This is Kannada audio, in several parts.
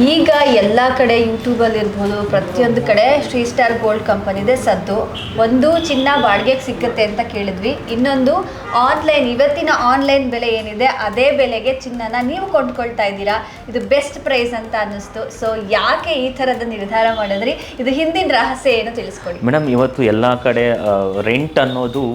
ಈಗ ಎಲ್ಲ ಕಡೆ ಯೂಟ್ಯೂಬಲ್ಲಿ ಇರ್ಬೋದು, ಪ್ರತಿಯೊಂದು ಕಡೆ ಶ್ರೀ ಸ್ಟಾರ್ ಗೋಲ್ಡ್ ಕಂಪನಿದೆ ಸದ್ದು. ಒಂದು ಚಿನ್ನ ಬಾಡಿಗೆಗೆ ಸಿಕ್ಕುತ್ತೆ ಅಂತ ಕೇಳಿದ್ವಿ. ಇನ್ನೊಂದು ಆನ್ಲೈನ್ ಇವತ್ತಿನ ಆನ್ಲೈನ್ ಬೆಲೆ ಏನಿದೆ, ಅದೇ ಬೆಲೆಗೆ ಚಿನ್ನನ ನೀವು ಕೊಂಡ್ಕೊಳ್ತಾ ಇದ್ದೀರಾ. ಇದು ಬೆಸ್ಟ್ ಪ್ರೈಸ್ ಅಂತ ಅನ್ನಿಸ್ತು. ಸೊ ಯಾಕೆ ಈ ಥರದ ನಿರ್ಧಾರ ಮಾಡಿದ್ರಿ? ಇದು ಹಿಂದಿನ ರಹಸ್ಯ ಏನು ತಿಳಿಸ್ಕೊಡಿ. ಮೇಡಮ್ ಇವತ್ತು ಎಲ್ಲ ಕಡೆ ರೆಂಟ್ ಅನ್ನೋದು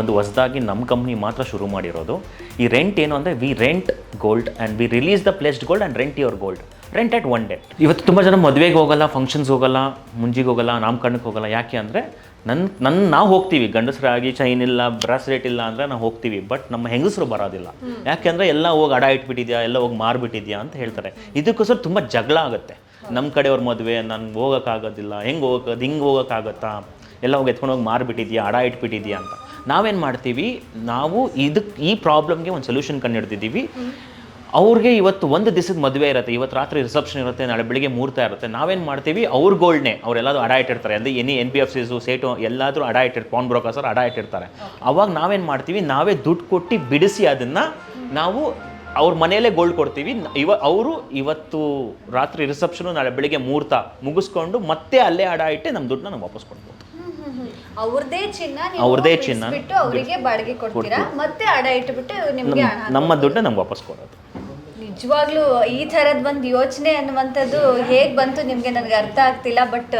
ಒಂದು ಹೊಸದಾಗಿ ನಮ್ಮ ಕಂಪ್ನಿ ಮಾತ್ರ ಶುರು ಮಾಡಿರೋದು. ಈ ರೆಂಟ್ ಏನು ಅಂದರೆ we rent gold and we release the pledged gold and rent your gold rent at one day ಇವತ್ತು ತುಂಬ ಜನ ಮದುವೆಗೆ ಹೋಗಲ್ಲ ಫಂಕ್ಷನ್ಸ್ ಹೋಗಲ್ಲ ಮುಂಜಿಗೆ ಹೋಗಲ್ಲ ನಾಮಕರಣಕ್ಕೆ ಹೋಗಲ್ಲ. ಯಾಕೆ ಅಂದರೆ ನನ್ನ ನನ್ನ ನಾವು ಹೋಗ್ತೀವಿ. ಗಂಡಸರಾಗಿ ಚೈನ್ ಇಲ್ಲ ಬ್ರಾಸ್ಲೆಟ್ ಇಲ್ಲ ಅಂದರೆ ನಾವು ಹೋಗ್ತೀವಿ. ಬಟ್ ನಮ್ಮ ಹೆಂಗಸರು ಬರೋದಿಲ್ಲ. ಯಾಕೆಂದರೆ ಎಲ್ಲ ಹೋಗಿ ಅಡ ಇಟ್ಬಿಟ್ಟಿದ್ಯಾ ಎಲ್ಲ ಹೋಗಿ ಮಾರ್ಬಿಟ್ಟಿದ್ಯಾ ಅಂತ ಹೇಳ್ತಾರೆ. ಇದಕ್ಕೋಸ್ಕರ ತುಂಬ ಜಗಳ ಆಗುತ್ತೆ. ನಮ್ಮ ಕಡೆಯವ್ರ ಮದುವೆ ನಾನು ಹೋಗೋಕ್ಕಾಗೋದಿಲ್ಲ ಹೆಂಗೆ ಹೋಗೋದು ಹಿಂಗೆ ಹೋಗೋಕ್ಕಾಗತ್ತಾ? ಎಲ್ಲ ಹೋಗಿ ಎತ್ಕೊಂಡು ಹೋಗಿ ಮಾರ್ಬಿಟ್ಟಿದ್ಯಾ ಅಡ ಇಟ್ಬಿಟ್ಟಿದ್ಯಾ ಅಂತ. ನಾವೇನು ಮಾಡ್ತೀವಿ ನಾವು ಇದಕ್ಕೆ ಈ ಪ್ರಾಬ್ಲಮ್ಗೆ ಒಂದು ಸೊಲ್ಯೂಷನ್ ಕಂಡುಹಿಡ್ದಿದ್ದೀವಿ. ಅವ್ರಿಗೆ ಇವತ್ತು ಒಂದು ದಿವಸದ ಮದುವೆ ಇರುತ್ತೆ ಇವತ್ತು ರಾತ್ರಿ ರಿಸೆಪ್ಷನ್ ಇರುತ್ತೆ ನಾಳೆ ಬೆಳಿಗ್ಗೆ ಮೂರ್ತ ಇರುತ್ತೆ ನಾವೇನು ಮಾಡ್ತೀವಿ? ಅವ್ರ ಗೋಲ್ಡ್ನೇ ಅವರೆಲ್ಲರೂ ಅಡ ಇಟ್ಟಿರ್ತಾರೆ. ಅಂದರೆ any N B F Cs ಸೇಟು ಎಲ್ಲಾದರೂ ಅಡ ಇಟ್ಟಿರ್ತಾರೆ. ಪಾನ್ ಬ್ರೋಕರ್ಸರ್ ಅಡ ಇಟ್ಟಿರ್ತಾರೆ. ಅವಾಗ ನಾವೇನು ಮಾಡ್ತೀವಿ? ನಾವೇ ದುಡ್ಡು ಕೊಟ್ಟು ಬಿಡಿಸಿ ಅದನ್ನು ನಾವು ಅವ್ರ ಮನೆಯಲ್ಲೇ ಗೋಲ್ಡ್ ಕೊಡ್ತೀವಿ. ಇವ ಅವರು ಇವತ್ತು ರಾತ್ರಿ ರಿಸೆಪ್ಷನು ನಾಳೆ ಬೆಳಿಗ್ಗೆ ಮುಹೂರ್ತ ಮುಗಿಸ್ಕೊಂಡು ಮತ್ತೆ ಅಲ್ಲೇ ಅಡ ಇಟ್ಟು ನಮ್ಮ ದುಡ್ಡನ್ನ ನಾವು ವಾಪಸ್ ಕೊಡ್ಬೋದು. ಅವ್ರದೇ ಚಿನ್ನ ಅವ್ರದೇ ಚಿನ್ನ ಬಿಟ್ಟು ಅವರಿಗೆ ಬಾಡಿಗೆ ಕೊಡ್ತೀರಾ? ಮತ್ತೆ ಅಡ ಇಟ್ಬಿಟ್ಟು ನಿಮ್ಗೆ ನಮ್ಮ ದುಡ್ಡನ್ನ ನಮ್ಗೆ ವಾಪಸ್ ಕೊಡೋದು. ನಿಜವಾಗ್ಲೂ ಈ ಥರದ ಒಂದು ಯೋಚನೆ ಅನ್ನುವಂಥದ್ದು ಹೇಗೆ ಬಂತು ನಿಮಗೆ? ನನಗೆ ಅರ್ಥ ಆಗ್ತಿಲ್ಲ, ಬಟ್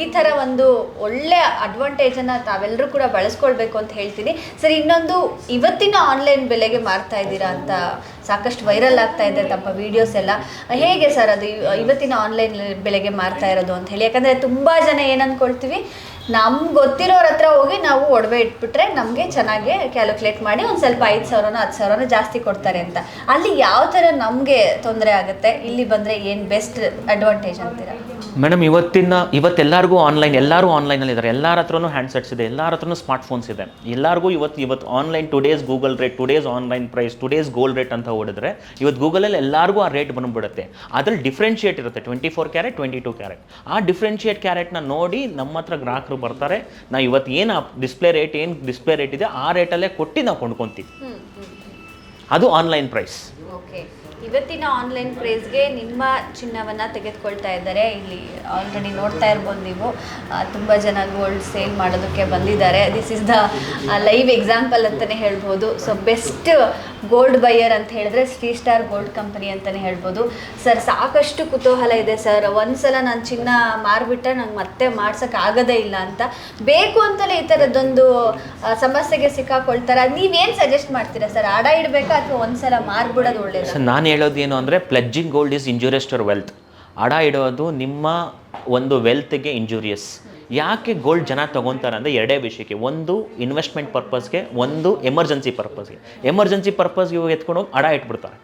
ಈ ಥರ ಒಂದು ಒಳ್ಳೆ ಅಡ್ವಾಂಟೇಜನ್ನು ತಾವೆಲ್ಲರೂ ಕೂಡ ಬಳಸ್ಕೊಳ್ಬೇಕು ಅಂತ ಹೇಳ್ತೀನಿ. ಸರಿ, ಇನ್ನೊಂದು ಇವತ್ತಿನ ಆನ್ಲೈನ್ ಬೆಲೆಗೆ ಮಾರ್ತಾ ಇದ್ದೀರಾ ಅಂತ ಸಾಕಷ್ಟು ವೈರಲ್ ಆಗ್ತಾ ಇದೆ ತಮ್ಮ ವಿಡಿಯೋಸ್ ಎಲ್ಲ. ಹೇಗೆ ಸರ್ ಅದು ಇವತ್ತಿನ ಆನ್ಲೈನ್ ಬೆಲೆಗೆ ಮಾರ್ತಾ ಇರೋದು ಅಂತ ಹೇಳಿ? ಯಾಕಂದರೆ ತುಂಬ ಜನ ಏನು ಅಂದ್ಕೊಳ್ತೀವಿ ನಮ್ಗೆ ಗೊತ್ತಿರೋರ ಹತ್ರ ಹೋಗಿ ನಾವು ಒಡವೆ ಇಟ್ಬಿಟ್ರೆ ನಮಗೆ ಚೆನ್ನಾಗಿ ಕ್ಯಾಲ್ಕುಲೇಟ್ ಮಾಡಿ ಒಂದು ಸ್ವಲ್ಪ ಐದು ಸಾವಿರನೋ ಹತ್ತು ಸಾವಿರನೋ ಜಾಸ್ತಿ ಕೊಡ್ತಾರೆ ಅಂತ. ಅಲ್ಲಿ ಯಾವ ಥರ ನಮಗೆ ತೊಂದರೆ ಆಗುತ್ತೆ? ಇಲ್ಲಿ ಬಂದರೆ ಏನು ಬೆಸ್ಟ್ ಅಡ್ವಾಂಟೇಜ್ ಅಂತೀರಾ? ಮೇಡಮ್ ಇವತ್ತಿನ, ಇವತ್ತೆಲ್ಲರಿಗೂ ಆನ್ಲೈನ್ ಎಲ್ಲರೂ ಆನ್ಲೈನಲ್ಲಿ ಇದ್ದಾರೆ ಎಲ್ಲರ ಹತ್ರನೂ ಹ್ಯಾಂಡ್ಸೆಟ್ಸ್ ಇದೆ, ಎಲ್ಲರ ಹತ್ರನೂ ಸ್ಮಾರ್ಟ್ ಫೋನ್ಸ್ ಇದೆ. ಎಲ್ಲರಿಗೂ ಇವತ್ತು ಇವತ್ತು online today's Google rate today's online price today's gold rate ಅಂತ ಹೊಡೆದ್ರೆ ಇವತ್ತು ಗೂಗಲಲ್ಲಿ ಎಲ್ಲರಿಗೂ ಆ ರೇಟ್ ಬಂದುಬಿಡುತ್ತೆ. ಅದ್ರಲ್ಲಿ ಡಿಫ್ರೆನ್ಷಿಯೇಟ್ ಇರುತ್ತೆ. Twenty four carat twenty two carat ಆ ಡಿಫ್ರೆನ್ಷಿಯೇಟ್ ಕ್ಯಾರೆಟ್ನ ನೋಡಿ ನಮ್ಮ ಹತ್ರ ಗ್ರಾಹಕರು ಬರ್ತಾರೆ. ನಾವು ಇವತ್ತು ಏನು ಡಿಸ್ಪ್ಲೇ ರೇಟ್ ಏನು ಡಿಸ್ಪ್ಲೇ ರೇಟ್ ಇದೆ ಆ ರೇಟಲ್ಲೇ ಕೊಟ್ಟು ನಾವು ಕೊಂಡ್ಕೊತೀವಿ. ಅದು ಆನ್ಲೈನ್ ಪ್ರೈಸ್ ಇವತ್ತಿನ ಆನ್ಲೈನ್ ಪ್ರೈಸ್ಗೆ ನಿಮ್ಮ ಚಿನ್ನವನ್ನು ತೆಗೆದುಕೊಳ್ತಾ ಇದ್ದಾರೆ. ಇಲ್ಲಿ ಆಲ್ರೆಡಿ ನೋಡ್ತಾ ಇರ್ಬೋದು ನೀವು. ತುಂಬ ಜನ ಗೋಲ್ಡ್ ಸೇಲ್ ಮಾಡೋದಕ್ಕೆ ಬಂದಿದ್ದಾರೆ. This is the live example ಅಂತಲೇ ಹೇಳ್ಬೋದು. ಸೊ ಬೆಸ್ಟ್ ಗೋಲ್ಡ್ ಬೈಯರ್ ಅಂತ ಹೇಳಿದ್ರೆ ಶ್ರೀ ಸ್ಟಾರ್ ಗೋಲ್ಡ್ ಕಂಪನಿ ಅಂತಲೇ ಹೇಳ್ಬೋದು. ಸರ್ ಸಾಕಷ್ಟು ಕುತೂಹಲ ಇದೆ ಸರ್ ಒಂದ್ಸಲ ನಾನು ಚಿನ್ನ ಮಾರ್ಬಿಟ್ರೆ ನಂಗೆ ಮತ್ತೆ ಮಾಡ್ಸೋಕ್ಕಾಗೋದೇ ಇಲ್ಲ ಅಂತ. ಬೇಕು ಅಂತಲೇ ಈ ಥರದ್ದೊಂದು ಸಮಸ್ಯೆಗೆ ಸಿಕ್ಕಾಕೊಳ್ತಾರೆ. ನೀವೇನು ಸಜೆಸ್ಟ್ ಮಾಡ್ತೀರಾ ಸರ್? ಅಡ ಇಡಬೇಕಾ ಅಥವಾ ಒಂದ್ಸಲ ಮಾರ್ಬಿಡೋದು ಒಳ್ಳೆಯದು ಸರ್, ನಾನು ಏನು ಅಂದರೆ pledging gold is injurious to wealth ಅಡ ಇಡೋದು ನಿಮ್ಮ ಒಂದು ವೆಲ್ತ್ಗೆ ಇಂಜುರಿಯಸ್ ಯಾಕೆ ಗೋಲ್ಡ್ ಜನ ತೊಗೊತಾರೆ ಅಂದರೆ ಎರಡೇ ವಿಷಯಕ್ಕೆ. ಒಂದು ಇನ್ವೆಸ್ಟ್ಮೆಂಟ್ ಪರ್ಪಸ್ಗೆ ಒಂದು ಎಮರ್ಜೆನ್ಸಿ ಪರ್ಪಸ್ಗೆ ಎಮರ್ಜೆನ್ಸಿ ಪರ್ಪಸ್ಗೆ ಇವಾಗ ಎತ್ಕೊಂಡು ಹೋಗಿ ಅಡ ಇಟ್ಬಿಡ್ತಾರೆ.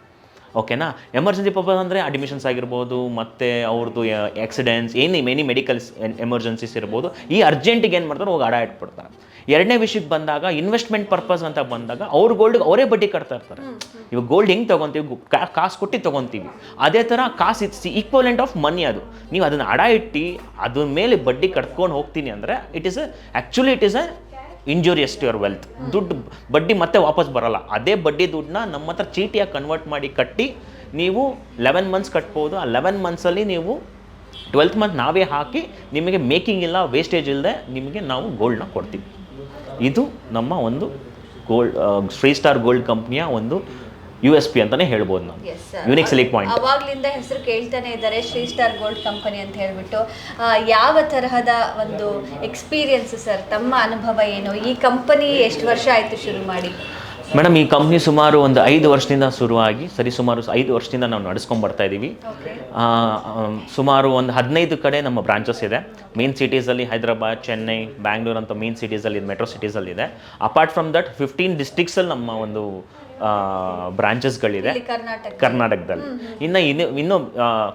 ಓಕೆನಾ ಎಮರ್ಜೆನ್ಸಿ ಪರ್ಪಸ್ ಅಂದರೆ ಅಡ್ಮಿಷನ್ಸ್ ಆಗಿರ್ಬೋದು, ಮತ್ತು ಅವ್ರದ್ದು ಆಕ್ಸಿಡೆಂಟ್ಸ್ ಏನಿ ಮೆನಿ ಮೆಡಿಕಲ್ಸ್ ಎಮರ್ಜೆನ್ಸೀಸ್ ಇರ್ಬೋದು. ಈ ಅರ್ಜೆಂಟಿಗೆ ಏನು ಮಾಡ್ತಾರೆ? ಹೋಗಿ ಅಡ ಇಟ್ಬಿಡ್ತಾರೆ. ಎರಡನೇ ವಿಷಯಕ್ಕೆ ಬಂದಾಗ ಇನ್ವೆಸ್ಟ್ಮೆಂಟ್ ಪರ್ಪಸ್ ಅಂತ ಬಂದಾಗ ಅವ್ರ ಗೋಲ್ಡ್ಗೆ ಅವರೇ ಬಡ್ಡಿ ಕಟ್ತಾ ಇರ್ತಾರೆ. ಇವಾಗ ಗೋಲ್ಡ್ ಹೆಂಗೆ ತೊಗೊತೀವಿ? ಕಾಸು ಕೊಟ್ಟು ತೊಗೊತೀವಿ. ಅದೇ ಥರ ಕಾಸು ಇಟ್ಸ್ ಈಕ್ವಲೆಂಟ್ ಆಫ್ ಮನಿ ಅದು. ನೀವು ಅದನ್ನು ಅಡ ಇಟ್ಟು ಅದ್ರ ಮೇಲೆ ಬಡ್ಡಿ ಕಟ್ಕೊಂಡು ಹೋಗ್ತೀನಿ ಅಂದರೆ it is actually it is a injurious to your wealth ದುಡ್ಡು ಬಡ್ಡಿ ಮತ್ತೆ ವಾಪಸ್ ಬರಲ್ಲ. ಅದೇ ಬಡ್ಡಿ ದುಡ್ಡನ್ನ ನಮ್ಮ ಹತ್ರ ಚೀಟಿಯಾಗಿ ಕನ್ವರ್ಟ್ ಮಾಡಿ ಕಟ್ಟಿ ನೀವು ಲೆವೆನ್ ಮಂತ್ಸ್ ಕಟ್ಬೋದು. ಆ ಲೆವೆನ್ ಮಂತ್ಸಲ್ಲಿ ನೀವು ಟ್ವೆಲ್ತ್ ಮಂತ್ ನಾವೇ ಹಾಕಿ ನಿಮಗೆ ಮೇಕಿಂಗ್ ಇಲ್ಲ ವೇಸ್ಟೇಜ್ ಇಲ್ಲದೆ ನಿಮಗೆ ನಾವು ಗೋಲ್ಡ್ನ ಕೊಡ್ತೀವಿ. ಇದು ನಮ್ಮ ಒಂದು ಗೋಲ್ಡ್ ಶ್ರೀ ಸ್ಟಾರ್ ಗೋಲ್ಡ್ ಕಂಪ್ನಿಯ ಒಂದು ಯು ಎಸ್ ಪಿ ಅಂತಾನೆ ಹೇಳ್ಬೋದು ನಾವು. ಯುನಿಕ್ ಸೆಲೆಕ್ಟ್ ಪಾಯಿಂಟ್ ಅವಾಗ್ಲಿಂದ ಹೆಸರು ಕೇಳ್ತಾನೆ ಇದ್ದಾರೆ ಶ್ರೀ ಸ್ಟಾರ್ ಗೋಲ್ಡ್ ಕಂಪನಿ ಅಂತ ಹೇಳ್ಬಿಟ್ಟು. ಆ, ಯಾವ ತರಹದ ಒಂದು ಎಕ್ಸ್ಪೀರಿಯನ್ಸ್ ಸರ್ ತಮ್ಮ ಅನುಭವ ಏನು? ಈ ಕಂಪನಿ ಎಷ್ಟು ವರ್ಷ ಆಯ್ತು ಶುರು ಮಾಡಿ? ಮೇಡಮ್ ಈ ಕಂಪ್ನಿ ಸುಮಾರು ಒಂದು ಐದು ವರ್ಷದಿಂದ ಶುರುವಾಗಿ ಸರಿ ಸುಮಾರು ಐದು ವರ್ಷದಿಂದ ನಾವು ನಡೆಸ್ಕೊಂಡು ಬರ್ತಾ ಇದ್ದೀವಿ ಸುಮಾರು ಒಂದು ಹದಿನೈದು ಕಡೆ ನಮ್ಮ ಬ್ರಾಂಚಸ್ ಇದೆ. ಮೇನ್ ಸಿಟೀಸಲ್ಲಿ ಹೈದರಾಬಾದ್ ಚೆನ್ನೈ ಬ್ಯಾಂಗ್ಳೂರ್ ಅಂತ ಮೇನ್ ಸಿಟೀಸಲ್ಲಿ ಮೆಟ್ರೋ ಸಿಟೀಸಲ್ಲಿ ಇದೆ. ಅಪಾರ್ಟ್ ಫ್ರಮ್ ದಟ್ ಫಿಫ್ಟೀನ್ ಡಿಸ್ಟಿಕ್ಸಲ್ಲಿ ನಮ್ಮ ಒಂದು ಬ್ರಾಂಚಸ್ಗಳಿದೆ ಕರ್ನಾಟಕದಲ್ಲಿ. ಇನ್ನು ಇನ್ನು ಇನ್ನು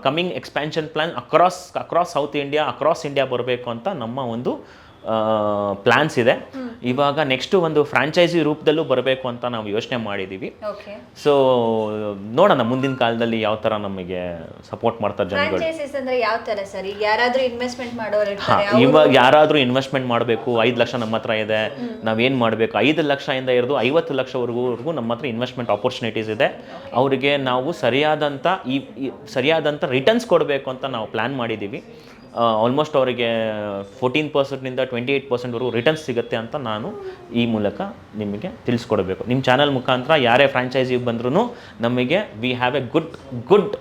coming expansion plan across across south India across India ಬರಬೇಕು ಅಂತ ನಮ್ಮ ಒಂದು ಪ್ಲ್ಯಾನ್ಸ್ ಇದೆ. ಇವಾಗ ನೆಕ್ಸ್ಟ್ ಒಂದು ಫ್ರಾಂಚೈಸಿ ರೂಪದಲ್ಲೂ ಬರಬೇಕು ಅಂತ ನಾವು ಯೋಚನೆ ಮಾಡಿದ್ದೀವಿ ಸೊ ನೋಡೋಣ ಮುಂದಿನ ಕಾಲದಲ್ಲಿ ಯಾವ ತರ ನಮಗೆ ಸಪೋರ್ಟ್ ಮಾಡ್ತಾರೆ ಜನಗಳು. ಇವಾಗ ಯಾರಾದರೂ ಇನ್ವೆಸ್ಟ್ಮೆಂಟ್ ಮಾಡಬೇಕು ಐದು ಲಕ್ಷ ನಮ್ಮ ಹತ್ರ ಇದೆ ನಾವೇನು ಮಾಡಬೇಕು? ಐದು ಲಕ್ಷದಿಂದ ಹಿಡಿದು ಐವತ್ತು ಲಕ್ಷವರೆಗೂ ನಮ್ಮ ಹತ್ರ ಇನ್ವೆಸ್ಟ್ಮೆಂಟ್ ಆಪರ್ಚುನಿಟೀಸ್ ಇದೆ. ಅವರಿಗೆ ನಾವು ಸರಿಯಾದಂಥ ಈ ಈ ಸರಿಯಾದಂಥ ರಿಟರ್ನ್ಸ್ ಕೊಡಬೇಕು ಅಂತ ನಾವು ಪ್ಲಾನ್ ಮಾಡಿದ್ದೀವಿ ಆಲ್ಮೋಸ್ಟ್ ಅವರಿಗೆ ಫೋರ್ಟೀನ್ ಪರ್ಸೆಂಟ್ನಿಂದ ಟ್ವೆಂಟಿ ಏಯ್ಟ್ ಪರ್ಸೆಂಟ್ವರೆಗೂ ರಿಟರ್ನ್ಸ್ ಸಿಗುತ್ತೆ ಅಂತ ನಾನು ಈ ಮೂಲಕ ನಿಮಗೆ ತಿಳಿಸ್ಕೊಡ್ಬೇಕು. ನಿಮ್ಮ ಚಾನಲ್ ಮುಖಾಂತರ ಯಾರೇ ಫ್ರಾಂಚೈಸಿಗೆ ಬಂದ್ರೂ ನಮಗೆ we have a good good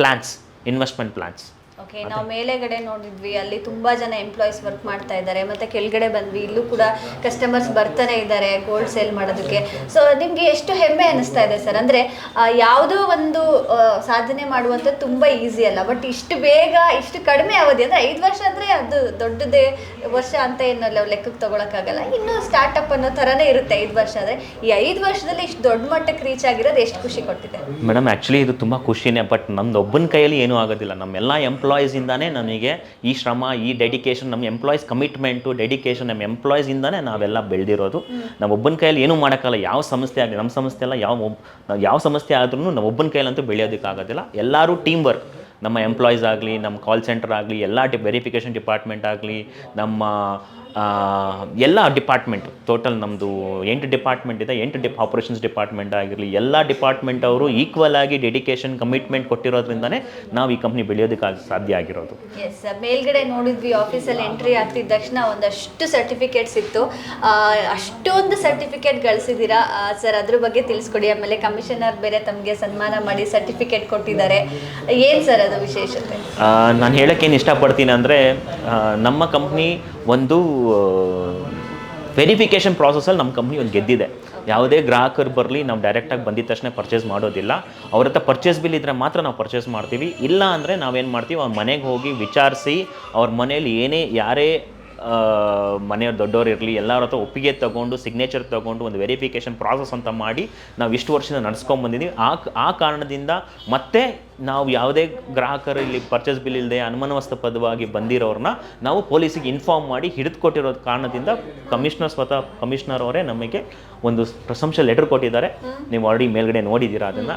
plans investment plans okay ನಾವು ಮೇಲೆಗಡೆ ನೋಡಿದ್ವಿ ಅಲ್ಲಿ ತುಂಬಾ ಜನ ಎಂಪ್ಲಾಯೀಸ್ ವರ್ಕ್ ಮಾಡ್ತಾ ಇದ್ದಾರೆ ಮತ್ತೆ ಕೆಳಗಡೆ ಬಂದ್ವಿ ಇಲ್ಲೂ ಕೂಡ ಕಸ್ಟಮರ್ಸ್ ಬರ್ತಾನೆ ಇದ್ದಾರೆ ಗೋಲ್ಡ್ ಸೇಲ್ ಮಾಡೋದಕ್ಕೆ. ಸೊ ನಿಮ್ಗೆ ಎಷ್ಟು ಹೆಮ್ಮೆ ಅನಿಸ್ತಾ ಇದೆ ಸರ್ ಅಂದ್ರೆ ಆ, ಯಾವುದೋ ಒಂದು ಆ, ಸಾಧನೆ ಮಾಡುವಂತ ತುಂಬಾ ಈಸಿ ಅಲ್ಲ ಬಟ್ ಇಷ್ಟು ಬೇಗ ಇಷ್ಟು ಕಡಿಮೆ ಅವಧಿ ಅಂದ್ರೆ ಐದು ವರ್ಷ ಅಂದ್ರೆ ಅದು ದೊಡ್ಡದೇ ವರ್ಷ ಅಂತ ಏನು ನಾವು ಲೆಕ್ಕಕ್ಕೆ ತಗೊಳಕ್ಕಾಗಲ್ಲ. ಇನ್ನು ಸ್ಟಾರ್ಟ್ಅಪ್ ಅನ್ನೋ ಥರನೇ ಇರುತ್ತೆ ಐದು ವರ್ಷ ಆದರೆ. ಈ ಐದು ವರ್ಷದಲ್ಲಿ ಇಷ್ಟು ದೊಡ್ಡ ಮಟ್ಟಕ್ಕೆ ರೀಚ್ ಆಗಿರೋದು ಎಷ್ಟು ಖುಷಿ ಕೊಟ್ಟಿದೆ? ಮೇಡಮ್ ಆ್ಯಕ್ಚುಲಿ ಇದು ತುಂಬ ಖುಷಿನೇ ಬಟ್ ನಮ್ದು ಒಬ್ಬನ ಕೈಯಲ್ಲಿ ಏನೂ ಆಗೋದಿಲ್ಲ. ನಮ್ಮೆಲ್ಲ ಎಂಪ್ಲಾಯೀಸಿಂದಾನೇ ನಮಗೆ ಈ ಶ್ರಮ ಈ ಡೆಡಿಕೇಶನ್ ನಮ್ಮ ಎಂಪ್ಲಾಯೀಸ್ ಕಮಿಟ್ಮೆಂಟು ಡೆಡಿಕೇಶನ್ ನಮ್ಮ ಎಂಪ್ಲಾಯೀಸಿಂದನೇ ನಾವೆಲ್ಲ ಬೆಳೆದಿರೋದು. ನಾವು ಒಬ್ಬನ ಕೈಯಲ್ಲಿ ಏನೂ ಮಾಡೋಕ್ಕಲ್ಲ ಯಾವ ಸಂಸ್ಥೆ ಆಗಲಿ ನಮ್ಮ ಸಂಸ್ಥೆ ಎಲ್ಲ ಯಾವ ಯಾವ ಸಂಸ್ಥೆ ಆದ್ರೂ ನಾವು ಒಬ್ಬನ ಕೈಯಲ್ಲಂತೂ ಬೆಳೆಯೋದಕ್ಕಾಗೋದಿಲ್ಲ. ಎಲ್ಲರೂ ಟೀಮ್ ವರ್ಕ್ ನಮ್ಮ ಎಂಪ್ಲಾಯೀಸ್ ಆಗಲಿ ನಮ್ಮ ಕಾಲ್ ಸೆಂಟರ್ ಆಗಲಿ ಎಲ್ಲ ಟಿ ವೆರಿಫಿಕೇಷನ್ ಡಿಪಾರ್ಟ್ಮೆಂಟ್ ಆಗಲಿ ನಮ್ಮ ಎಲ್ಲ ಡಿಪಾರ್ಟ್ಮೆಂಟ್ ಟೋಟಲ್ ನಮ್ಮದು ಎಂಟು ಡಿಪಾರ್ಟ್ಮೆಂಟ್ ಇದೆ ಎಂಟು ಡಿಪ್ ಆಪರೇಷನ್ಸ್ ಡಿಪಾರ್ಟ್ಮೆಂಟ್ ಆಗಿರಲಿ ಎಲ್ಲ ಡಿಪಾರ್ಟ್ಮೆಂಟ್ ಅವರು ಈಕ್ವಲ್ ಆಗಿ ಡೆಡಿಕೇಶನ್ ಕಮಿಟ್ಮೆಂಟ್ ಕೊಟ್ಟಿರೋದ್ರಿಂದನೇ ನಾವು ಈ ಕಂಪ್ನಿ ಬೆಳೆಯೋದಕ್ಕೆ ಸಾಧ್ಯ ಆಗಿರೋದು. ಎಸ್ ಮೇಲ್ಗಡೆ ನೋಡಿದ್ವಿ ಆಫೀಸಲ್ಲಿ ಎಂಟ್ರಿ ಆಗ್ತಿದ್ದ ತಕ್ಷಣ ಒಂದಷ್ಟು ಸರ್ಟಿಫಿಕೇಟ್ಸ್ ಇತ್ತು. ಅಷ್ಟೊಂದು ಸರ್ಟಿಫಿಕೇಟ್ ಗಳಿಸಿದ್ದೀರಾ ಸರ್ ಅದ್ರ ಬಗ್ಗೆ ತಿಳಿಸ್ಕೊಡಿ. ಆಮೇಲೆ ಕಮಿಷನರ್ ಬೇರೆ ತಮಗೆ ಸನ್ಮಾನ ಮಾಡಿ ಸರ್ಟಿಫಿಕೇಟ್ ಕೊಟ್ಟಿದ್ದಾರೆ. ಏನು ಸರ್ ಅದು ವಿಶೇಷತೆ? ನಾನು ಹೇಳೋಕ್ಕೇನು ಇಷ್ಟಪಡ್ತೀನಿ ಅಂದರೆ ನಮ್ಮ ಕಂಪ್ನಿ ಒಂದು ವೆರಿಫಿಕೇಷನ್ ಪ್ರಾಸೆಸಲ್ಲಿ ನಮ್ಮ ಕಂಪ್ನಿ ಒಂದು ಗೆದ್ದಿದೆ. ಯಾವುದೇ ಗ್ರಾಹಕರು ಬರಲಿ, ನಾವು ಡೈರೆಕ್ಟಾಗಿ ಬಂದಿದ ತಕ್ಷಣ ಪರ್ಚೇಸ್ ಮಾಡೋದಿಲ್ಲ. ಅವ್ರ ಹತ್ರ ಪರ್ಚೇಸ್ ಬಿಲ್ ಇದ್ದರೆ ಮಾತ್ರ ನಾವು ಪರ್ಚೇಸ್ ಮಾಡ್ತೀವಿ. ಇಲ್ಲ ಅಂದರೆ ನಾವೇನು ಮಾಡ್ತೀವಿ, ಅವ್ರ ಮನೆಗೆ ಹೋಗಿ ವಿಚಾರಿಸಿ, ಅವ್ರ ಮನೇಲಿ ಏನೇ, ಯಾರೇ ಮನೆಯವ್ರು ದೊಡ್ಡವ್ರು ಇರಲಿ ಎಲ್ಲರ ಹತ್ರ ಒಪ್ಪಿಗೆ ತಗೊಂಡು ಸಿಗ್ನೇಚರ್ ತಗೊಂಡು ಒಂದು ವೆರಿಫಿಕೇಷನ್ ಪ್ರಾಸೆಸ್ ಅಂತ ಮಾಡಿ ನಾವು ಇಷ್ಟು ವರ್ಷದಿಂದ ನಡ್ಸ್ಕೊಂಡು ಬಂದಿದ್ದೀವಿ ಆ ಆ ಕಾರಣದಿಂದ ಮತ್ತೆ ನಾವು ಯಾವುದೇ ಗ್ರಾಹಕರು ಇಲ್ಲಿ ಪರ್ಚೇಸ್ ಬಿಲ್ ಇಲ್ಲದೆ ಅನುಮಾನಾಸ್ಪದವಾಗಿ ಬಂದಿರೋರನ್ನ ನಾವು ಪೊಲೀಸಿಗೆ ಇನ್ಫಾರ್ಮ್ ಮಾಡಿ ಹಿಡಿದು ಕೊಟ್ಟಿರೋ ಕಾರಣದಿಂದ ಕಮಿಷನರ್ ಸ್ವತಃ ಕಮಿಷನರ್ ಅವರೇ ನಮಗೆ ಒಂದು ಪ್ರಶಂಸೆ ಲೆಟರ್ ಕೊಟ್ಟಿದ್ದಾರೆ. ನೀವು ಆಲ್ರೆಡಿ ಮೇಲ್ಗಡೆ ನೋಡಿದ್ದೀರಾ ಅದನ್ನು.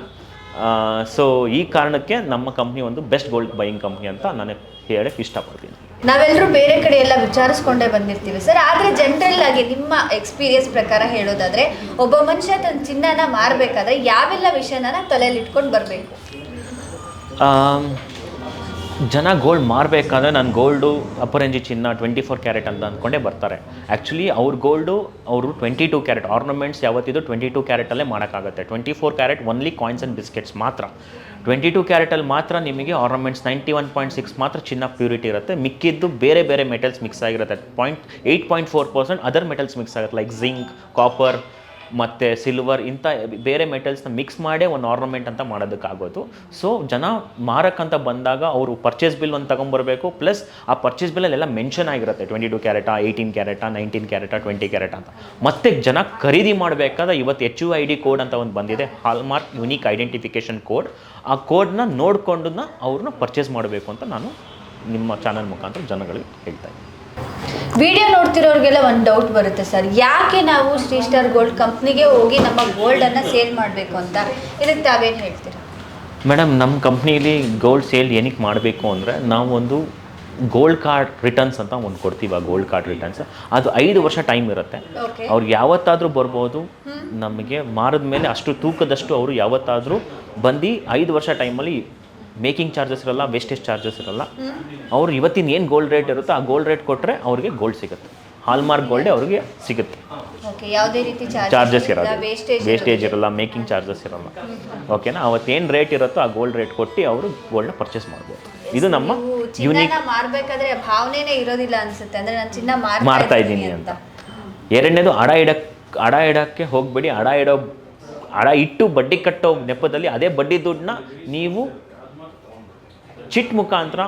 ಸೊ ಈ ಕಾರಣಕ್ಕೆ ನಮ್ಮ ಕಂಪ್ನಿ ಒಂದು ಬೆಸ್ಟ್ ಗೋಲ್ಡ್ ಬೈಯಿಂಗ್ ಕಂಪ್ನಿ ಅಂತ ನಾನು ಹೇಳಕ್ಕೆ ಇಷ್ಟಪಡ್ತೀನಿ. ನಾವೆಲ್ಲರೂ ಬೇರೆ ಕಡೆ ಎಲ್ಲ ವಿಚಾರಿಸ್ಕೊಂಡೇ ಬಂದಿರ್ತೀವಿ ಸರ್. ಆದರೆ ಜನರಲ್ ಆಗಿ ನಿಮ್ಮ ಎಕ್ಸ್ಪೀರಿಯನ್ಸ್ ಪ್ರಕಾರ ಹೇಳೋದಾದ್ರೆ, ಒಬ್ಬ ಮನುಷ್ಯ ತನ್ನ ಚಿನ್ನನ ಮಾರಬೇಕಾದ್ರೆ ಯಾವೆಲ್ಲ ವಿಷಯನ ತಲೆಯಲ್ಲಿ ಇಟ್ಕೊಂಡು ಬರಬೇಕು? ಜನ ಗೋಲ್ಡ್ ಮಾರಬೇಕಾದ್ರೆ ನಾನು ಗೋಲ್ಡು ಅಪರಂಜಿ ಚಿನ್ನ ಟ್ವೆಂಟಿ ಫೋರ್ ಕ್ಯಾರೆಟ್ ಅಂತ ಅಂದ್ಕೊಂಡೇ ಬರ್ತಾರೆ. ಆ್ಯಕ್ಚುಲಿ ಅವ್ರ ಗೋಲ್ಡು ಅವರು ಟ್ವೆಂಟಿ ಟೂ ಕ್ಯಾರೆಟ್ ಆರ್ನಮೆಂಟ್ಸ್ ಯಾವತ್ತಿದ್ದು ಟ್ವೆಂಟಿ ಟೂ ಕ್ಯಾರೆಟಲ್ಲೇ ಮಾಡೋಕ್ಕಾಗುತ್ತೆ. Twenty four carat only coins and biscuits ಮಾತ್ರ. ಟ್ವೆಂಟಿ ಟು ಕ್ಯಾರೆಟಲ್ಲಿ ಮಾತ್ರ ನಿಮಗೆ ornaments ninety one point six ಮಾತ್ರ ಚಿನ್ನ ಪ್ಯೂರಿಟಿ ಇರುತ್ತೆ. ಮಿಕ್ಕಿದ್ದು ಬೇರೆ ಬೇರೆ ಮೆಟಲ್ಸ್ ಮಿಕ್ಸ್ ಆಗಿರುತ್ತೆ. Point eight point four percent other metals mix ಆಗುತ್ತೆ. ಲೈಕ್ ಜಿಂಕ್ ಕಾಪರ್ ಮತ್ತು ಸಿಲ್ವರ್ ಇಂಥ ಬೇರೆ ಮೆಟಲ್ಸ್ನ ಮಿಕ್ಸ್ ಮಾಡೇ ಒಂದು ಆರ್ನಮೆಂಟ್ ಅಂತ ಮಾಡೋದಕ್ಕಾಗೋದು. ಸೊ ಜನ ಮಾರಕ್ಕಂತ ಬಂದಾಗ ಅವರು ಪರ್ಚೇಸ್ ಬಿಲ್ ಒಂದು ತಗೊಂಬರ್ಬೇಕು ಪ್ಲಸ್ ಆ ಪರ್ಚೇಸ್ ಬಿಲ್ಲಲ್ಲೆಲ್ಲ ಮೆನ್ಷನ್ ಆಗಿರುತ್ತೆ. ಟ್ವೆಂಟಿ ಟು ಕ್ಯಾರೆಟಾ ಏಯ್ಟೀನ್ ಕ್ಯಾರೆಟಾ ನೈನ್ಟೀನ್ ಕ್ಯಾರೆಟಾ ಟ್ವೆಂಟಿ ಕ್ಯಾರೆಟ್ ಅಂತ. ಮತ್ತೆ ಜನ ಖರೀದಿ ಮಾಡಬೇಕಾದ್ರೆ ಇವತ್ತು H U I D code ಅಂತ ಒಂದು ಬಂದಿದೆ. ಹಾಲ್ಮಾರ್ಕ್ ಯುನೀಕ್ ಐಡೆಂಟಿಫಿಕೇಷನ್ ಕೋಡ್ ಆ ಕೋಡ್ನ ನೋಡಿಕೊಂಡನ್ನ ಅವ್ರನ್ನ ಪರ್ಚೇಸ್ ಮಾಡಬೇಕು ಅಂತ ನಾನು ನಿಮ್ಮ ಚಾನಲ್ ಮುಖಾಂತರ ಜನಗಳಿಗೆ ಹೇಳ್ತಾ ಇದ್ದೀನಿ. ವಿಡಿಯೋ ನೋಡ್ತಿರೋರಿಗೆಲ್ಲ ಒಂದು ಡೌಟ್ ಬರುತ್ತೆ ಸರ್. ಯಾಕೆ ನಾವು ಶ್ರೀ ಸ್ಟಾರ್ ಗೋಲ್ಡ್ ಕಂಪ್ನಿಗೆ ಹೋಗಿ ನಮ್ಮ ಗೋಲ್ಡನ್ನು ಸೇಲ್ ಮಾಡಬೇಕು ಅಂತ? ಇದಕ್ಕೆ ತಾವೇನು ಹೇಳ್ತೀರಾ? ಮೇಡಮ್ ನಮ್ಮ ಕಂಪ್ನೀಲಿ ಗೋಲ್ಡ್ ಸೇಲ್ ಏನಕ್ಕೆ ಮಾಡಬೇಕು ಅಂದರೆ ನಾವು ಒಂದು ಗೋಲ್ಡ್ ಕಾರ್ಡ್ ರಿಟರ್ನ್ಸ್ ಅಂತ ಒಂದು ಕೊಡ್ತೀವಿ ಆ ಗೋಲ್ಡ್ ಕಾರ್ಡ್ ರಿಟರ್ನ್ಸ್ ಅದು ಐದು ವರ್ಷ ಟೈಮ್ ಇರುತ್ತೆ. ಅವ್ರಿಗೆ ಯಾವತ್ತಾದರೂ ಬರ್ಬೋದು. ನಮಗೆ ಮಾರಿದ ಮೇಲೆ ಅಷ್ಟು ತೂಕದಷ್ಟು ಅವರು ಯಾವತ್ತಾದರೂ ಬಂದು ಐದು ವರ್ಷ ಟೈಮಲ್ಲಿ ಮೇಕಿಂಗ್ ಚಾರ್ಜಸ್ ಇರಲ್ಲ ವೇಸ್ಟೇಜ್ ಚಾರ್ಜಸ್ ಇರಲ್ಲ. ಅವ್ರು ಇವತ್ತಿನ ಏನು ಗೋಲ್ಡ್ ರೇಟ್ ಇರುತ್ತೋ ಆ ಗೋಲ್ಡ್ ರೇಟ್ ಕೊಟ್ಟರೆ ಅವ್ರಿಗೆ ಗೋಲ್ಡ್ ಸಿಗುತ್ತೆ. ಹಾಲ್ಮಾರ್ಕ್ ಗೋಲ್ಡೇ ಅವ್ರಿಗೆ ಸಿಗುತ್ತೆ. ಓಕೆ ಯಾವುದೇ ರೀತಿ ಚಾರ್ಜಸ್ ಇರಲ್ಲ ವೇಸ್ಟೇಜ್ ಇರಲ್ಲ ಮೇಕಿಂಗ್ ಚಾರ್ಜಸ್ ಇರಲ್ಲ. ಓಕೆನಾ ಅವತ್ತೇನು ರೇಟ್ ಇರುತ್ತೋ ಆ ಗೋಲ್ಡ್ ರೇಟ್ ಕೊಟ್ಟು ಅವರು ಗೋಲ್ಡ್ನ ಪರ್ಚೇಸ್ ಮಾಡ್ಬೋದು. ಇದು ನಮ್ಮ ಯೂನಿಕ್ ಮಾಡಬೇಕಾದ್ರೆ ಭಾವನೆ ಭಾವನೆನೇ ಇರೋದಿಲ್ಲ ಅನ್ಸುತ್ತೆ. ಅಂದ್ರೆ ನಾನು ಚಿನ್ನ ಮಾರ್ತಾ ಇದ್ದೀನಿ ಅಂತ. ಎರಡನೇದು ಅಡ ಇಡಕ್ಕೆ ಅಡ ಇಡೋಕ್ಕೆ ಹೋಗಬೇಡಿ. ಅಡ ಇಡೋ ಅಡ ಇಟ್ಟು ಬಡ್ಡಿ ಕಟ್ಟೋ ನೆಪದಲ್ಲಿ ಅದೇ ಬಡ್ಡಿ ದುಡ್ಡನ್ನ ನೀವು ಚಿಟ್ ಮುಖಾಂತರ,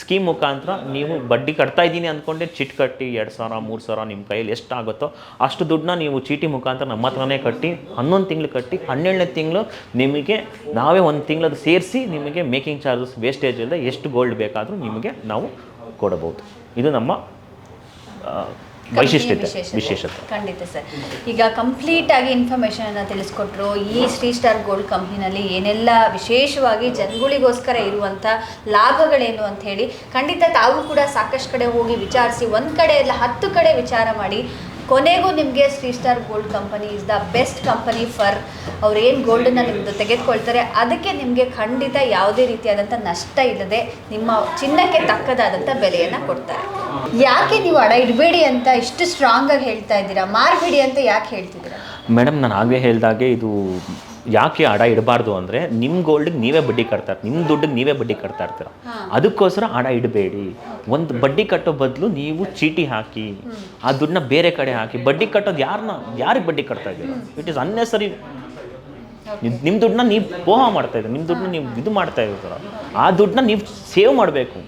ಸ್ಕೀಮ್ ಮುಖಾಂತರ ನೀವು ಬಡ್ಡಿ ಕಟ್ತಾ ಇದ್ದೀನಿ ಅಂದ್ಕೊಂಡೆ ಚಿಟ್ ಕಟ್ಟಿ ಎರಡು ಸಾವಿರ, ಮೂರು ಸಾವಿರ ನಿಮ್ಮ ಕೈಯಲ್ಲಿ ಎಷ್ಟಾಗುತ್ತೋ ಅಷ್ಟು ದುಡ್ಡನ್ನ ನೀವು ಚೀಟಿ ಮುಖಾಂತರ ನಮ್ಮ ಹತ್ರನೇ ಕಟ್ಟಿ, ಹನ್ನೊಂದು ತಿಂಗಳು ಕಟ್ಟಿ, ಹನ್ನೆರಡನೇ ತಿಂಗಳು ನಿಮಗೆ ನಾವೇ ಒಂದು ತಿಂಗಳದ್ದು ಸೇರಿಸಿ ನಿಮಗೆ ಮೇಕಿಂಗ್ ಚಾರ್ಜಸ್, ವೇಸ್ಟೇಜ್ ಇಲ್ಲದೆ ಎಷ್ಟು ಗೋಲ್ಡ್ ಬೇಕಾದರೂ ನಿಮಗೆ ನಾವು ಕೊಡಬಹುದು. ಇದು ನಮ್ಮ ವೈಶಿಷ್ಟ್ಯತೆ ವಿಶೇಷತೆ. ಖಂಡಿತ ಸರ್. ಈಗ ಕಂಪ್ಲೀಟ್ ಆಗಿ ಇನ್ಫಾರ್ಮೇಶನ್ ಅನ್ನ ತಿಳಿಸ್ಕೊಟ್ರು ಈ ಶ್ರೀ ಸ್ಟಾರ್ ಗೋಲ್ಡ್ ಕಂಪ್ನಿನಲ್ಲಿ ಏನೆಲ್ಲ ವಿಶೇಷವಾಗಿ ಜನಗಳಿಗೋಸ್ಕರ ಇರುವಂಥ ಲಾಭಗಳೇನು ಅಂತ ಹೇಳಿ ಖಂಡಿತ ತಾವು ಕೂಡ ಸಾಕಷ್ಟು ಕಡೆ ಹೋಗಿ ವಿಚಾರಿಸಿ ಒಂದ್ ಕಡೆ ಎಲ್ಲ ಹತ್ತು ಕಡೆ ವಿಚಾರ ಮಾಡಿ ಕೊನೆಗೂ ನಿಮಗೆ Shri star gold company is the best company for ಅವ್ರು ಏನು ಗೋಲ್ಡನ್ನ ನಿಮ್ಮದು ತೆಗೆದುಕೊಳ್ತಾರೆ. ಅದಕ್ಕೆ ನಿಮಗೆ ಖಂಡಿತ ಯಾವುದೇ ರೀತಿಯಾದಂಥ ನಷ್ಟ ಇಲ್ಲದೆ ನಿಮ್ಮ ಚಿನ್ನಕ್ಕೆ ತಕ್ಕದಾದಂಥ ಬೆಲೆಯನ್ನು ಕೊಡ್ತಾರೆ. ಯಾಕೆ ನೀವು ಅಡ ಇಡಬೇಡಿ ಅಂತ ಇಷ್ಟು ಸ್ಟ್ರಾಂಗಾಗಿ ಹೇಳ್ತಾ ಇದ್ದೀರಾ? ಮಾರಬೇಡಿ ಅಂತ ಯಾಕೆ ಹೇಳ್ತಿದ್ದೀರಾ? ಮೇಡಮ್, ನಾನು ಆಗಲೇ ಹೇಳಿದಾಗೆ ಇದು ಯಾಕೆ ಅಡ ಇಡಬಾರ್ದು ಅಂದರೆ ನಿಮ್ಮ ಗೋಲ್ಡಿಗೆ ನೀವೇ ಬಡ್ಡಿ ಕಟ್ತಾ ಇರ್ತೀರ ನಿಮ್ಮ ದುಡ್ಡಿಗೆ ನೀವೇ ಬಡ್ಡಿ ಕಟ್ತಾ ಇರ್ತೀರ. ಅದಕ್ಕೋಸ್ಕರ ಅಡ ಇಡಬೇಡಿ. ಒಂದು ಬಡ್ಡಿ ಕಟ್ಟೋ ಬದಲು ನೀವು ಚೀಟಿ ಹಾಕಿ ಆ ದುಡ್ಡನ್ನ ಬೇರೆ ಕಡೆ ಹಾಕಿ ಬಡ್ಡಿ ಕಟ್ಟೋದು ಯಾರನ್ನ ಯಾರಿಗೆ ಬಡ್ಡಿ ಕಟ್ತಾ ಇದ್ದೀರ? ಇಟ್ ಈಸ್ ಅನ್ನೆಸರಿ ನಿಮ್ಮ ದುಡ್ಡನ್ನ ನೀವು ಪೋಹ ಮಾಡ್ತಾ ಇದ್ದೀರ? ನಿಮ್ಮ ದುಡ್ಡನ್ನ ನೀವು ಇದು ಮಾಡ್ತಾ ಇರ್ತೀರ ಆ ದುಡ್ಡನ್ನ ನೀವು ಸೇವ್ ಮಾಡಬೇಕು.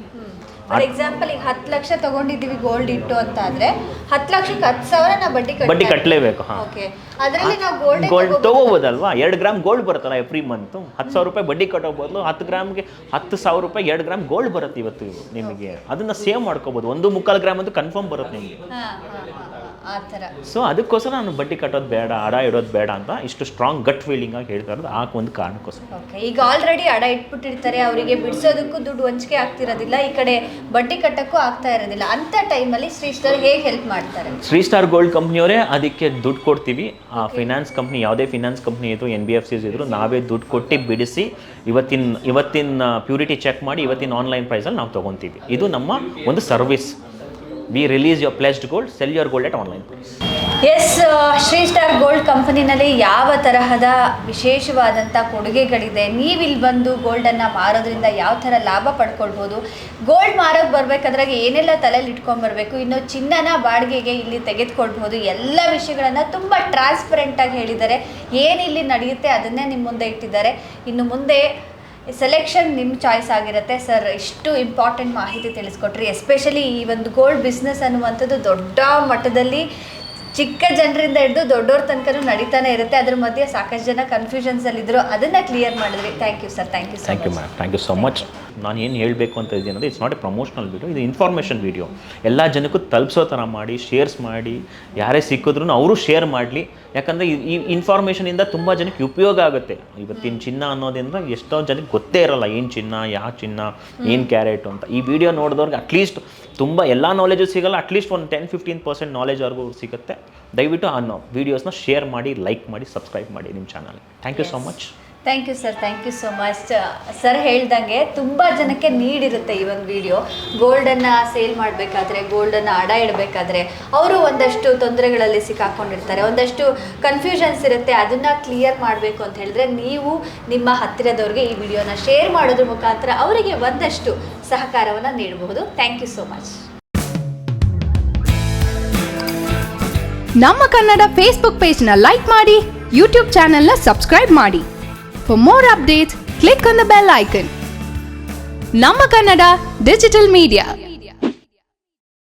ಫಾರ್ ಎಕ್ಸಾಂಪಲ್ ಈಗ ಹತ್ತು ಲಕ್ಷ ತಗೊಂಡಿದ್ದೀವಿ ಗೋಲ್ಡ್ ಇಟ್ಟು ಅಂತ ಆದ್ರೆ ಹತ್ತು ಲಕ್ಷಕ್ಕೆ ಹತ್ತು ಸಾವಿರ ನಾವು ಬಡ್ಡಿ ಬಡ್ಡಿ ಕಟ್ಟಲೇಬೇಕು ಹಾಂ. ಓಕೆ ಅದರಲ್ಲಿ ನಾವು ಗೋಲ್ಡ್ ಗೋಲ್ಡ್ ತಗೋಬೋದಲ್ವಾ? ಎರಡು ಗ್ರಾಮ್ ಗೋಲ್ಡ್ ಬರುತ್ತಲ್ಲ ಎವ್ರಿ ಮಂತ್ ಹತ್ತು ಸಾವಿರ ರೂಪಾಯಿ ಬಡ್ಡಿ ಕಟ್ಟೋ ಬದಲು ಹತ್ತು ಗ್ರಾಮ್ಗೆ ಹತ್ತು ಸಾವಿರ ರೂಪಾಯಿ ಎರಡು ಗ್ರಾಮ್ ಗೋಲ್ಡ್ ಬರುತ್ತೆ ಇವತ್ತು ನಿಮಗೆ. ಅದನ್ನ ಸೇವ್ ಮಾಡ್ಕೋಬೋದು. ಒಂದು ಮುಕ್ಕಾಲು ಗ್ರಾಮ್ ಅಂತೂ ಕನ್ಫರ್ಮ್ ಬರುತ್ತೆ ನಿಮಗೆ. ಆ ಥರ. ಸೊ ಅದಕ್ಕೋಸ್ಕರ ನಾನು ಬಡ್ಡಿ ಕಟ್ಟೋದು ಬೇಡ ಅಡ ಇಡೋದು ಬೇಡ ಅಂತ ಇಷ್ಟು ಸ್ಟ್ರಾಂಗ್ ಗಟ್ ಫೀಲಿಂಗ್ ಆಗಿ ಹೇಳ್ತಾ ಇರೋದು. ಆ ಒಂದು ಕಾರಣಕ್ಕೋಸ್ಕರ. ಓಕೆ ಈಗ ಆಲ್ರೆಡಿ ಅಡ ಇಟ್ಬಿಟ್ಟಿರ್ತಾರೆ ಅವರಿಗೆ ಬಿಡಿಸೋದಕ್ಕೂ ದುಡ್ಡು ವಂಚಿಕೆ ಆಗ್ತಿರೋದಿಲ್ಲ ಈ ಕಡೆ ಬಡ್ಡಿ ಕಟ್ಟಕ್ಕೂ ಆಗ್ತಾ ಇರೋದಿಲ್ಲ. ಅಂತ ಟೈಮಲ್ಲಿ ಶ್ರೀ ಸ್ಟಾರ್ ಹೇಗೆ ಹೆಲ್ಪ್ ಮಾಡ್ತಾರೆ? ಶ್ರೀ ಸ್ಟಾರ್ ಗೋಲ್ಡ್ ಕಂಪ್ನಿಯವರೇ ಅದಕ್ಕೆ ದುಡ್ಡು ಕೊಡ್ತೀವಿ. ಆ ಫಿನಾನ್ಸ್ ಕಂಪ್ನಿ ಯಾವುದೇ ಫಿನಾನ್ಸ್ ಕಂಪ್ನಿ ಇದ್ರು ಎನ್ ಬಿ ಎಫ್ ಸಿಸ್ ಇದ್ರು ನಾವೇ ದುಡ್ಡು ಕೊಟ್ಟು ಬಿಡಿಸಿ ಇವತ್ತಿನ ಇವತ್ತಿನ ಪ್ಯೂರಿಟಿ ಚೆಕ್ ಮಾಡಿ ಇವತ್ತಿನ ಆನ್ಲೈನ್ ಪ್ರೈಸಲ್ಲಿ ನಾವು ತೊಗೊತೀವಿ. ಇದು ನಮ್ಮ ಒಂದು service we release your pledged gold sell your gold at online S Shri star gold ಕಂಪನಿನಲ್ಲಿ ಯಾವ ತರಹದ ವಿಶೇಷವಾದಂಥ ಕೊಡುಗೆಗಳಿದೆ? ನೀವು ಇಲ್ಲಿ ಬಂದು ಗೋಲ್ಡನ್ನು ಮಾರೋದ್ರಿಂದ ಯಾವ ಥರ ಲಾಭ ಪಡ್ಕೊಳ್ಬೋದು? ಗೋಲ್ಡ್ ಮಾರೋಕ್ಕೆ ಬರಬೇಕಾದ್ರಾಗ ಏನೆಲ್ಲ ತಲೆಯಲ್ಲಿ ಇಟ್ಕೊಂಡ್ಬರ್ಬೇಕು ಇನ್ನು ಚಿನ್ನನ ಬಾಡಿಗೆಗೆ ಇಲ್ಲಿ ತೆಗೆದುಕೊಳ್ಬೋದು. ಎಲ್ಲ ವಿಷಯಗಳನ್ನು ತುಂಬ ಟ್ರಾನ್ಸ್ಪರೆಂಟಾಗಿ ಹೇಳಿದ್ದಾರೆ. ಏನಿಲ್ಲಿ ನಡೆಯುತ್ತೆ ಅದನ್ನೇ ನಿಮ್ಮ ಮುಂದೆ ಇಟ್ಟಿದ್ದಾರೆ. ಇನ್ನು ಮುಂದೆ ಸೆಲೆಕ್ಷನ್ ನಿಮ್ಮ ಚಾಯ್ಸ್ ಆಗಿರುತ್ತೆ ಸರ್ ಇಷ್ಟು ಇಂಪಾರ್ಟೆಂಟ್ ಮಾಹಿತಿ ತಿಳಿಸ್ಕೊಟ್ರಿ. ಎಸ್ಪೆಷಲಿ ಈ ಒಂದು ಗೋಲ್ಡ್ ಬಿಸ್ನೆಸ್ ಅನ್ನುವಂಥದ್ದು ದೊಡ್ಡ ಮಟ್ಟದಲ್ಲಿ ಚಿಕ್ಕ ಜನರಿಂದ ಹಿಡಿದು ದೊಡ್ಡವ್ರ ತನಕನೂ ನಡೀತಾನೆ ಇರುತ್ತೆ. ಅದ್ರ ಮಧ್ಯೆ ಸಾಕಷ್ಟು ಜನ ಕನ್ಫ್ಯೂಷನ್ಸಲ್ಲಿದ್ದರು ಅದನ್ನು ಕ್ಲಿಯರ್ ಮಾಡಿದ್ರಿ. Thank you sir thank you thank you ma'am thank you so much ನಾನು ಏನು ಹೇಳಬೇಕು ಅಂತ ಇದ್ದೀನಿ ಅಂದರೆ it's not a promotional video ಇದು ಇನ್ಫಾರ್ಮೇಷನ್ ವೀಡಿಯೋ ಎಲ್ಲ ಜನಕ್ಕೂ ತಲುಪಿಸೋ ಥರ ಮಾಡಿ ಶೇರ್ಸ್ ಮಾಡಿ ಯಾರೇ ಸಿಕ್ಕಿದ್ರು ಅವರು ಶೇರ್ ಮಾಡಲಿ. ಯಾಕಂದರೆ ಈ ಇನ್ಫಾರ್ಮೇಷನಿಂದ ತುಂಬ ಜನಕ್ಕೆ ಉಪಯೋಗ ಆಗುತ್ತೆ. ಇವತ್ತಿನ ಚಿನ್ನ ಅನ್ನೋದ್ರಿಂದ ಎಷ್ಟೋ ಜನಕ್ಕೆ ಗೊತ್ತೇ ಇರಲ್ಲ ಏನು ಚಿನ್ನ ಯಾವ ಚಿನ್ನ ಏನು ಕ್ಯಾರೆಟು ಅಂತ. ಈ ವಿಡಿಯೋ ನೋಡಿದವ್ರಿಗೆ ಅಟ್ಲೀಸ್ಟ್ ತುಂಬ ಎಲ್ಲ ನಾಲೆಜು ಸಿಗಲ್ಲ ಅಟ್ಲೀಸ್ಟ್ ಒಂದು ಟೆನ್ ಫಿಫ್ಟೀನ್ ಪರ್ಸೆಂಟ್ ನಾಲೆಜ್ವರೆಗೂ ಸಿಗುತ್ತೆ. ದಯವಿಟ್ಟು ಆ ವೀಡಿಯೋಸ್ನ ಶೇರ್ ಮಾಡಿ ಲೈಕ್ ಮಾಡಿ ಸಬ್ಸ್ಕ್ರೈಬ್ ಮಾಡಿ ನಿಮ್ಮ channel thank you so much thank you sir thank you so much sir ಹೇಳ್ದಂಗೆ ತುಂಬ ಜನಕ್ಕೆ ನೀಡಿರುತ್ತೆ ಈ ಒಂದು ವಿಡಿಯೋ ಗೋಲ್ಡನ್ನು ಸೇಲ್ ಮಾಡಬೇಕಾದ್ರೆ ಗೋಲ್ಡನ್ನು ಅಡ ಇಡಬೇಕಾದ್ರೆ ಅವರು ಒಂದಷ್ಟು ತೊಂದರೆಗಳಲ್ಲಿ ಸಿಕ್ಕಾಕೊಂಡಿರ್ತಾರೆ. ಒಂದಷ್ಟು ಕನ್ಫ್ಯೂಷನ್ಸ್ ಇರುತ್ತೆ. ಅದನ್ನು ಕ್ಲಿಯರ್ ಮಾಡಬೇಕು ಅಂತ ಹೇಳಿದ್ರೆ ನೀವು ನಿಮ್ಮ ಹತ್ತಿರದವ್ರಿಗೆ ಈ ವಿಡಿಯೋನ ಶೇರ್ ಮಾಡೋದ್ರ ಮುಖಾಂತರ ಅವರಿಗೆ ಒಂದಷ್ಟು ಸಹಕಾರವನ್ನು ನೀಡಬಹುದು. ಥ್ಯಾಂಕ್ ಯು ಸೋ ಮಚ್ ನಮ್ಮ ಕನ್ನಡ ಫೇಸ್ಬುಕ್ ಪೇಜ್ನ ಲೈಕ್ ಮಾಡಿ ಯೂಟ್ಯೂಬ್ ಚಾನೆಲ್ನ ಸಬ್ಸ್ಕ್ರೈಬ್ ಮಾಡಿ. for more updates click on the bell icon ನಮ್ಮ ಕನ್ನಡ ಡಿಜಿಟಲ್ ಮೀಡಿಯಾ